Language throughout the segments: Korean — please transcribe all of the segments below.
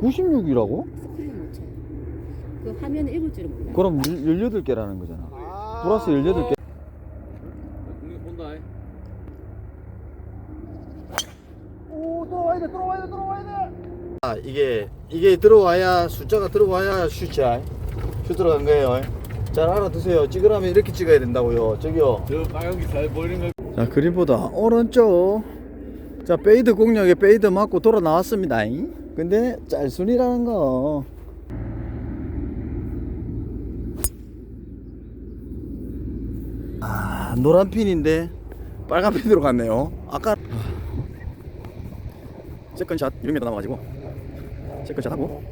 96이라고? 스크린 못 쳐요. 그 화면에 읽을 줄은 몰라. 그럼 18개라는 거잖아. 플러스 18개. 본다. 오, 들어와야 돼, 들어와야 돼, 들어와야 돼. 아, 이게 이게 들어와야 숫자가 들어와야 슈자. 슈 들어간 거예요. 잘 알아두세요. 찍으라면 이렇게 찍어야 된다고요. 저기요. 저 빨간 게잘 보이는 거. 자, 그림보다 오른쪽. 자, 페이드 공략에 페이드 맞고 돌아 나왔습니다. 근데 짤순이라는 거. 아, 노란 핀인데 빨간 핀으로 갔네요. 아까 세컨샷 200m 남아가지고 세컨샷 하고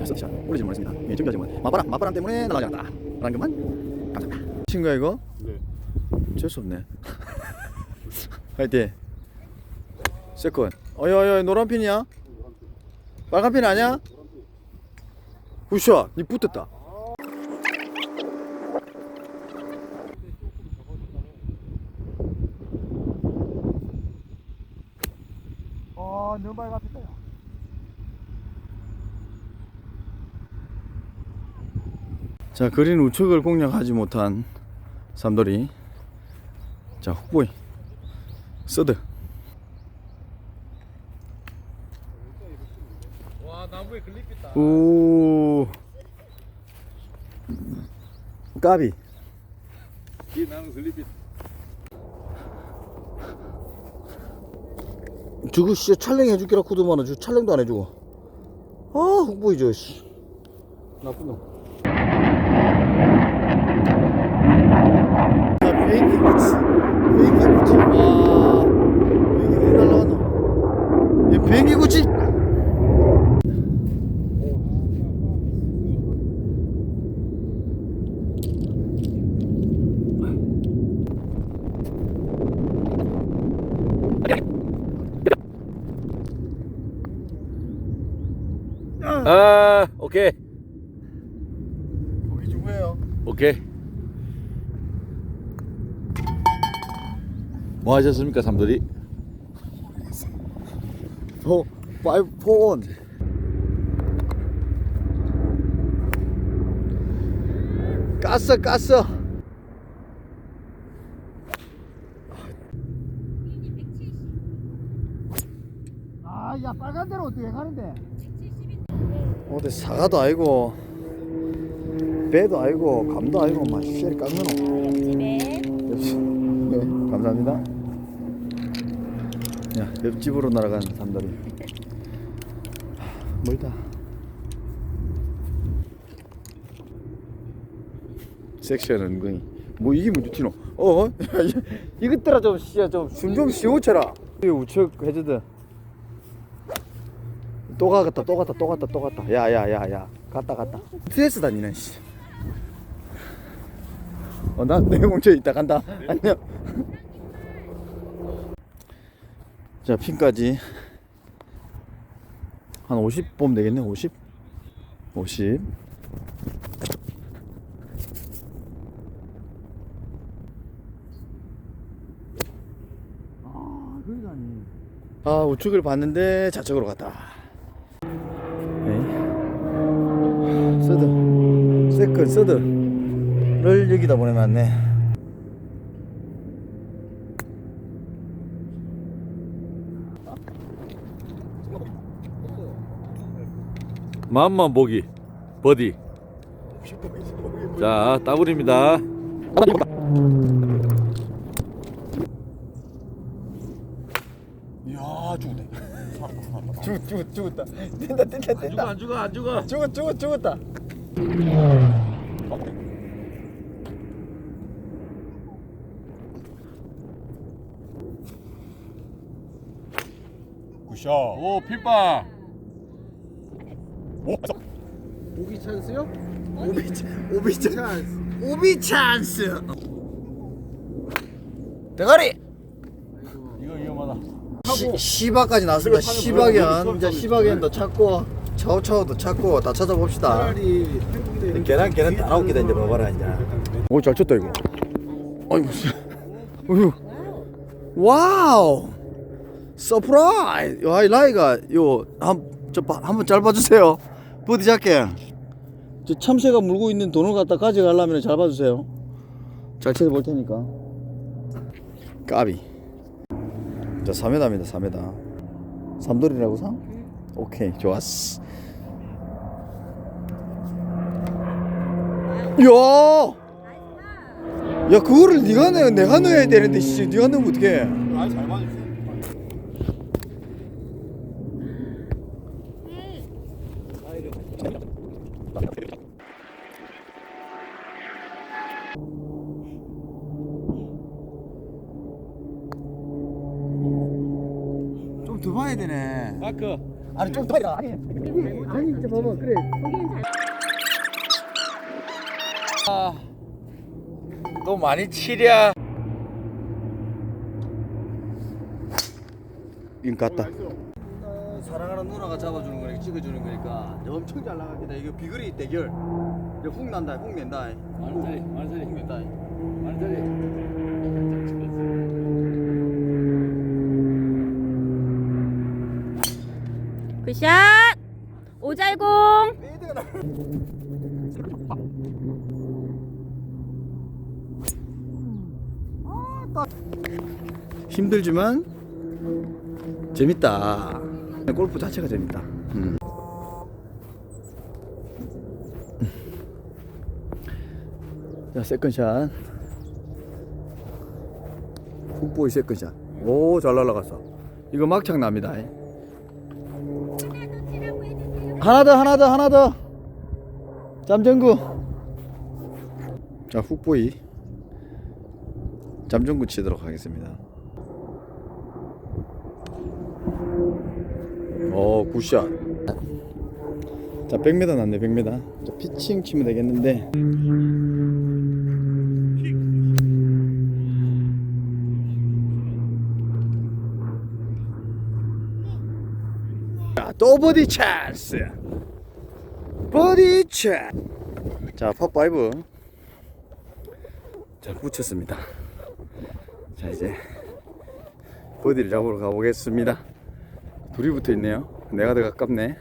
여섯샷 올리지 못했습니다. 예, 정교하지 못. 맞바람, 맞바람 때문에 날아가지 않았다. 라는 것만 감사합니다. 친구야 이거? 네. 재수 없네. 화이팅. 세컨. 어여여 노란 핀이야? 빨간 핀 아니야? 굿샷. 니 붙었다. 아, 너무 밝았다. 자, 그린 우측을 공략하지 못한 삼돌이. 자, 훅보이. 서드. 와 나무에 글립 있다. 오. 까비. 저거 진짜 촬영 해 줄게라 쿠드만은 저 촬영도 안 해주고. 아, 훅 보이죠, 씨. 나쁜 놈. 자, 비행기 붙이. 비행기 붙이. 와. 비행기 왜 날라갔노? 이 비행기 구치. 아 오케이 거기 누구예요? 오케이. 뭐 하셨습니까 삼돌이? 포, 파이브 포온. 깠어, 깠어. 아, 야, 빨간 데로 어떻게 가는데? 어디 사과도 아니고, 배도 아니고, 감도 아니고, 막, 쉐리 깎는 집에 옆집. 네, 감사합니다. 야, 옆집으로 날아가는 삼다리. 하, 멀다. 섹시한 은근히. 뭐 이게 문제 티노? 어? 이것들아 좀 씨야 좀숨좀 쉬우쳐라. 이 우측 해저드. 또 가겠다, 또 갔다, 또 갔다, 또 갔다. 야, 야, 야, 야, 갔다, 갔다. 스트레스 다니네, 씨. 어, 나 내 공처 있다 간다. 안녕. 자, 핀까지 한 50 보면 되겠네. 50. 50. 아. 아, 우측을 봤는데 좌측으로 갔다. 네. 서드. 세컨 서드를 여기다 보내놨네. 마음만 보기 버디. 자 따블입니다. 이야, 죽었다. 죽, 죽, 죽었다. 뛴다, 뛴다, 뛴다. 안 죽어 안 죽어. 죽었, 죽었, 죽었다. 굿샷. 오 핏바. 오비 찬스요? 오비 찬 오비 찬스. 오비 찬스. 대가리. 시, 시바까지 나왔습니다. 시바견 이제 시바견도 찾고 차오차오도 찾고 다 찾아봅시다. 계란 계란 다 나오게 이제 봐봐라 이제. 오 잘 쳤다 이거. 아이고. 씨. 어휴. 와우. 서프라이즈. 야, 이 라이가 요 한 저 바, 한번 잘 봐주세요. 버디 잡게. 저 참새가 물고 있는 돈을 갖다 가져가려면 잘 봐주세요. 잘 쳐볼 테니까. 까비. 자 3m입니다 3m. 삼돌이라고 상? 오케이 좋았어. 야! 야 그거를 네가 내 내가 넣어야 되는데 씨 네가 넣으면 어떡해? 아잘 맞으세요. 좀 더 봐야 되네. 마크. 아니 좀더 봐야. 아니 아니 진짜 봐봐 그래. 거기는 잘 아, 너 많이 치랴. 인 같다. 사랑하는 누나가 잡아주는 거니까 찍어주는 거니까 엄청 잘 나가겠다. 이거 비거리 대결. 이거 훅 난다, 훅 낸다. 만짜리, 만짜리, 훅 낸다. 만짜리. 굿샷 오잘공 힘들지만 재밌다. 골프 자체가 재밌다. 음. 자 세컨샷. 훅보이 세컨샷. 오 잘 날라갔어. 이거 막창 납니다. 하나 더 하나 더 하나 더. 잠정구. 자 훅보이. 잠정구 치도록 하겠습니다. 어 굿샷 자 100m 났네 100m 자, 피칭 치면 되겠는데 자, 또 버디 찬스 버디 찬자 팝5 자 붙였습니다 자 이제 버디를 잡으러 가보겠습니다 둘이 붙어 있네요. 내가 더 가깝네.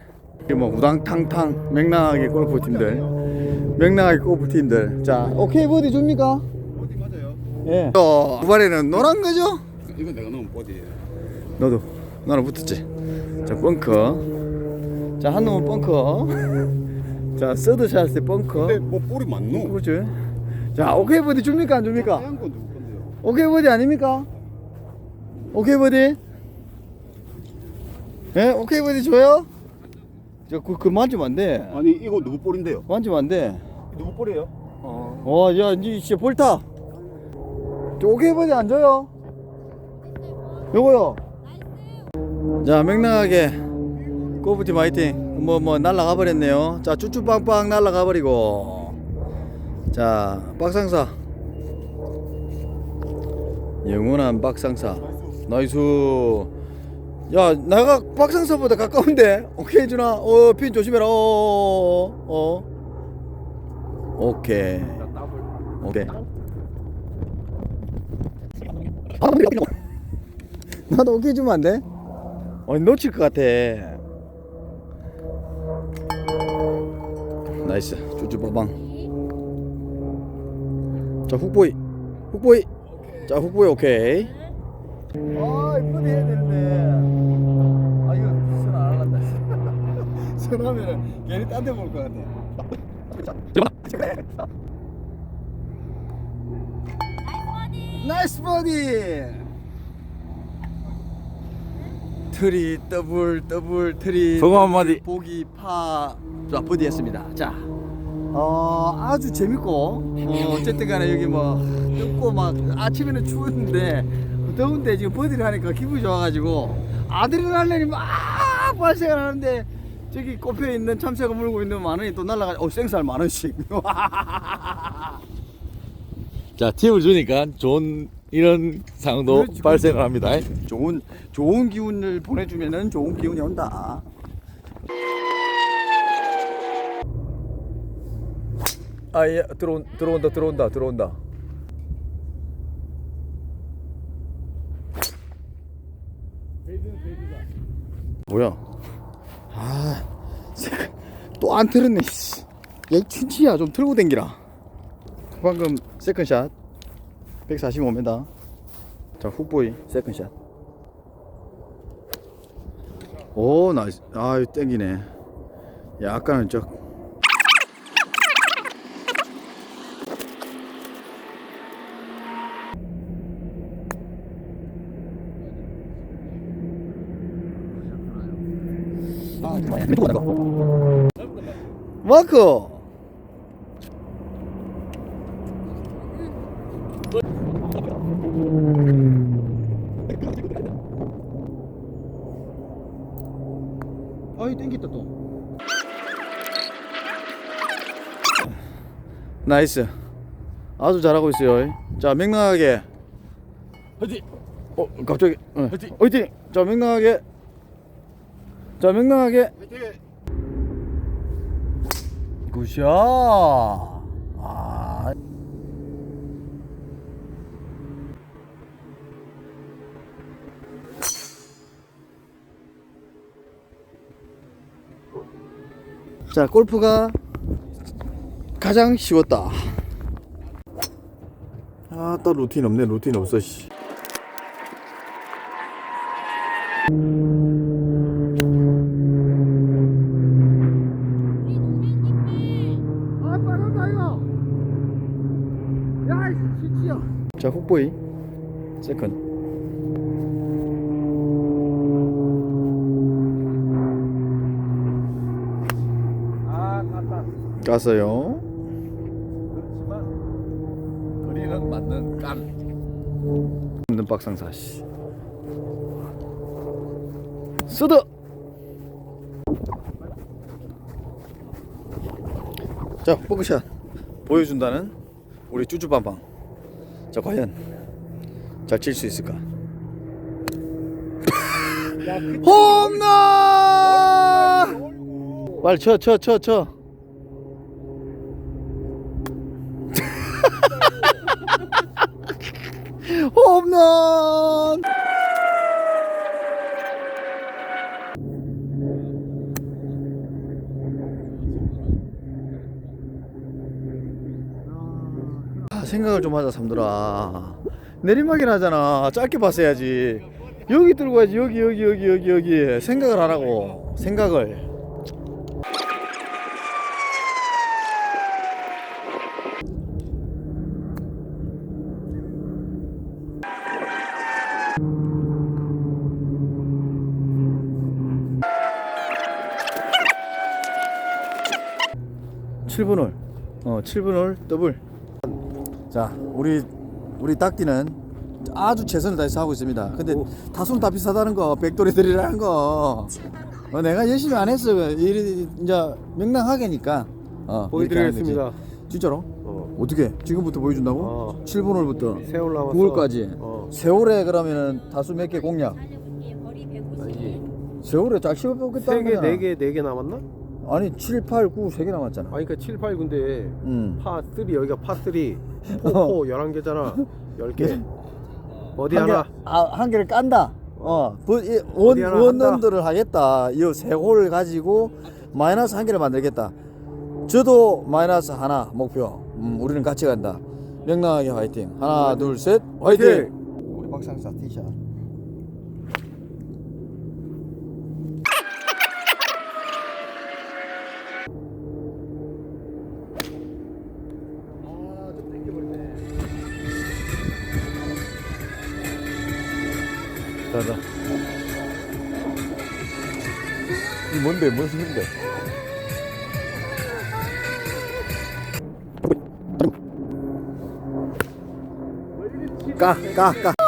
이게 뭐 우당탕탕 맥락하게 골프 팀들, 맥락하게 골프 팀들. 자, 오케이 버디 줍니까? 어디 맞아요? 예. 어, 두발에는 노란 거죠? 이거 내가 넣은 버디예요. 너도 나랑 붙었지. 자, 벙커. 자, 한 놈은 벙커. 자, 서드 샷에 벙커. 근데 뭐 볼이 맞노? 그렇죠. 자, 오케이 버디 줍니까 안 줍니까? 하얀 건 누구 건데요? 오케이 버디 아닙니까? 오케이 버디? 예? 오케이 버디 줘요? 저, 그, 그 만지면 안 돼. 아니 이거 누구 볼인데요? 만지면 안 돼. 누구 볼이에요? 어, 야, 니 진짜 볼타. 저 오케이 버디 안 줘요? 요거요. 자, 맥락하게 골프팀 화이팅. 뭐, 뭐, 날라가 버렸네요. 자, 쭈쭈빵빵 날라가 버리고. 자, 박상사. 영원한 박상사. 나이스. 야, 내가 박상사보다 가까운데? 오케이, 준아. 어, 핀 조심해라. 어, 어. 오케이. 오케이. 나도 오케이 주면 안 돼? 아니 놓칠 것 같아. 나이스. 쭈쭈빠방. 자 훅보이. 훅보이. 자 훅보이 오케이. 아 이쁘게 해야 되는데. 아 이거 손안 할란다. 손 하면은 괜히 딴데 볼것 같아. 나이스 버디. 트리 더블 더블 트리 소감 한마디. 보기 파 자, 버디했습니다. 자, 어 아주 재밌고 어, 어쨌든 간에 여기 뭐 덥고 막 아침에는 추웠는데 더운데 지금 버디를 하니까 기분이 좋아가지고 아드레날린이 막 발생을 하는데 저기 꼽혀 있는 참새가 물고 있는 만 원이 또 날라가 어 생살 만 원씩 자, 팁을 주니까 좋은 이런 상황도 그렇지, 발생을 합니다. 좋은 좋은 기운을 보내주면은 좋은 기운이 온다. 아, 예, 들어온, 들어온다, 들어온다, 들어온다. 뭐야? 아 또 안 틀었네 씨. 야이 춘치야 좀 틀고 댕기라 방금 세컨샷 145m 자 훅보이 세컨샷. 오 나이스. 아유 땡기네. 약간은 적 마크 아이 땡겼다 또. 나이스. 아주 잘하고 있어요. 자 명랑하게. 화이팅! 어 갑자기. 어. 화이팅! 화이팅! 자 명랑하게. 자 명랑하게. 굿샷 자, 골프가 가장 쉬웠다. 아, 또 루틴 없네. 루틴 없어, 씨. 자, 훅보이. 세컨. 깠어요. 그렇지만 거리는 맞는 깐. 없는 박상사 씨. 쓰드. 자, 포크샷 보여준다는 우리 쭈쭈밤방. 자, 과연 잘 칠 수 있을까? 홈런! 빨리 쳐, 쳐, 쳐, 쳐. 홈런! 아, 생각을 좀 하자 삼들아. 내리막이나 하잖아. 짧게 봤어야지. 여기 들고 가야지. 여기 여기 여기 여기 여기. 생각을 하라고. 생각을 칠분홀 어 7분 홀 더블 자 우리 우리 닭띠는 아주 최선을 다해서 하고 있습니다 근데 다수는 다 비슷하다는 거 백돌이 들이라는 거 어, 내가 열심히 안 했어 이 이제 명랑하게니까 어, 보여드리겠습니다. 진짜로? 어. 어떻게 지금부터 보여준다고? 어. 7분 홀부터 세월 남았어. 9월까지 어. 세월에 그러면은 다수 몇 개 공략 아니지. 세월에 잘 씹어보겠다는 세 개, 거잖아 네 개, 네개 남았나? 아니 7, 8, 9, 3개 남았잖아 아니 그러니까 7, 8, 9인데 음. 파 3, 여기가 파 3, 포, 포 11개잖아. 10개. 어디 한 개, 하나? 아, 한 개를 깐다. 어, 그, 이, 원, 어디 하나 원런들을 하겠다. 이세 홀을 가지고 마이너스 한 개를 만들겠다. 저도 마이너스 하나 목표. 음, 우리는 같이 간다. 명랑하게 화이팅. 하나, 둘, 셋, 화이팅! 우리 박상사 티샷. 자자. 이 뭔데? 뭔 소리인데? 까, 까, 까.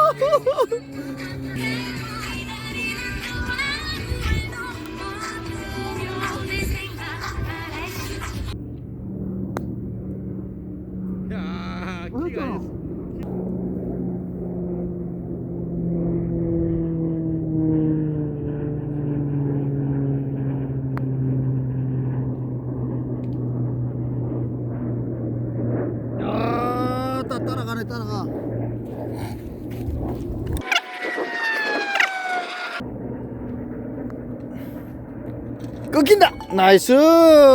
끊긴다. 나이스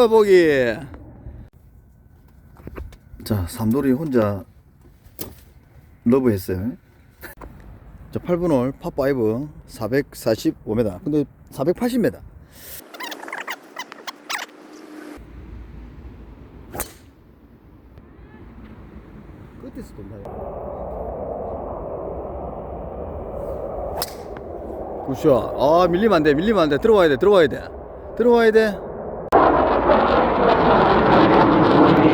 보기. 자 삼돌이 혼자 러브 했어요. 자 8분 홀 파5 445m 근데 480m 끝에서 돈다 굿샷. 아 밀리면 안돼 밀리면 안돼. 들어와야 돼 들어와야 돼 들어와야 돼.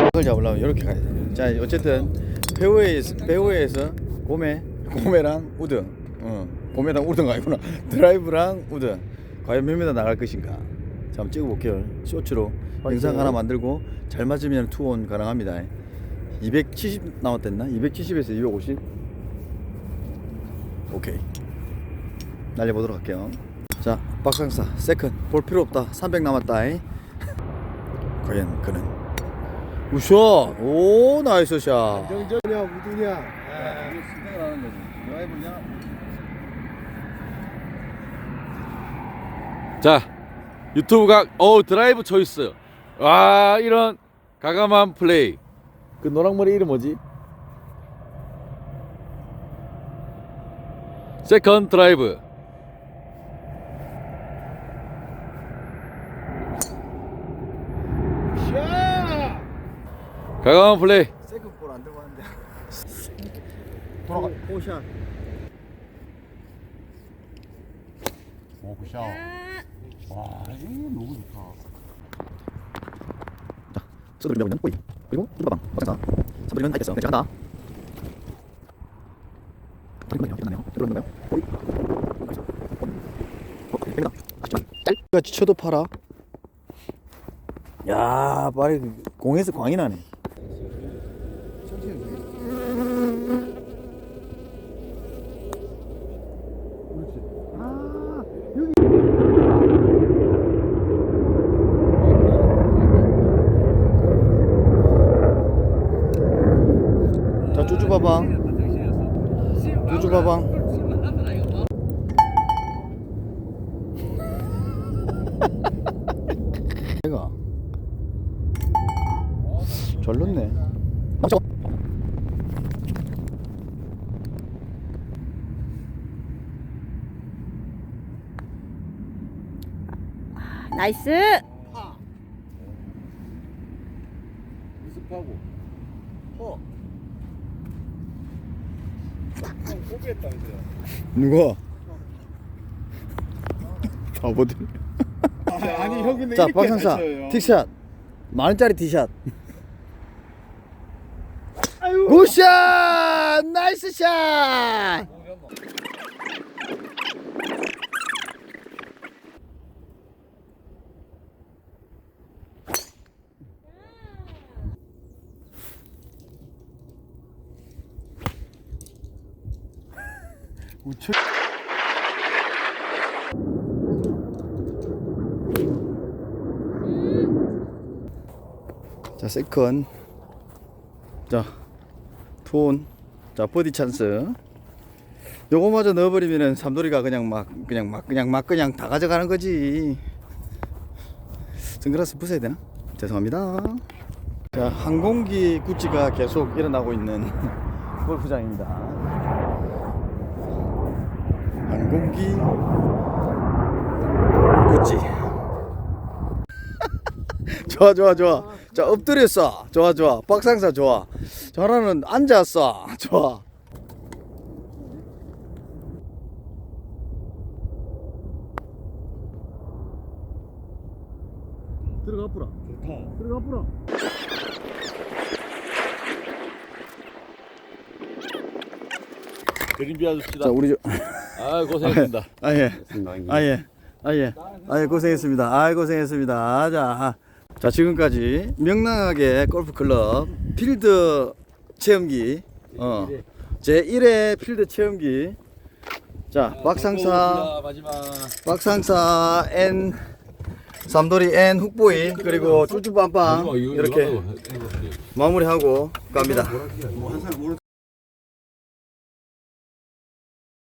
이걸 잡으려면 이렇게 가야 돼 자 어쨌든 페어웨이에서, 페어웨이에서 고메 고메랑 우등. 어, 고메랑 우등 아니구나. 드라이브랑 우등. 과연 몇 미터 나갈 것인가. 자 한번 찍어볼게요. 쇼츠로 영상 하나 만들고 잘 맞으면 투온 가능합니다. 270 남았댔나? 270에서 250 오케이. 날려보도록 할게요. 자 박상사 세컨. 볼 필요 없다. 300 남았다 과연 그는 우샷 오 나이스 샷. 정전이야 우두냐 자 유튜브 각어 드라이브 초이스. 와 이런 가감한 플레이. 그 노랑머리 이름 뭐지? 세컨 드라이브 가감한 플레이. 세컨 볼안 들고 왔는데. 돌아가. 오샷. 오 굿샷. 와 이거 너무 좋다. 자 서두르 명은 꼬이 그리고 이거방 박사. 서두르면 알겠어. 그냥 들어오는 건가요? 꼬이 어 아쉽지만 짧같이 쳐도 팔아. 야 빨리 공에서 광이 나네 자 쭈쭈바방 쭈쭈바방 내가 잘 넣네 맞죠? 나이스. 연습하고. 허. 포기했다 이제. 누가? 바보들. 아니 형 근데 자 이렇게 박상사. 틱샷. 만 원짜리 티샷. 굿샷! 나이스 샷 우측 자 세컨. 자 투온. 자 버디 찬스. 요거마저 넣어버리면은 삼돌이가 그냥 막 그냥 막 그냥 막 그냥 다 가져가는 거지. 선글라스 부숴야 되나? 죄송합니다. 자 항공기 구찌가 계속 일어나고 있는 골프장입니다 항공기. 구찌 좋아 좋아 좋아. 자 엎드렸어. 좋아 좋아. 박상사 좋아. 저라는 앉았어. 좋아. 들어가 보라. 좋다. 들어가 보라 그림 비워줍시다. 자 우리 저아 고생했습니다. 아 예. 아 예. 아 예. 아 예 고생했습니다. 아 고생했습니다. 자, 자 지금까지 명랑하게 골프 클럽 필드 체험기 어 제 1회 필드 체험기. 자 박상사 마지막. 박상사 N 삼돌이 N 훅보이 그리고 쭈쭈빰빰 이렇게 마무리하고 갑니다.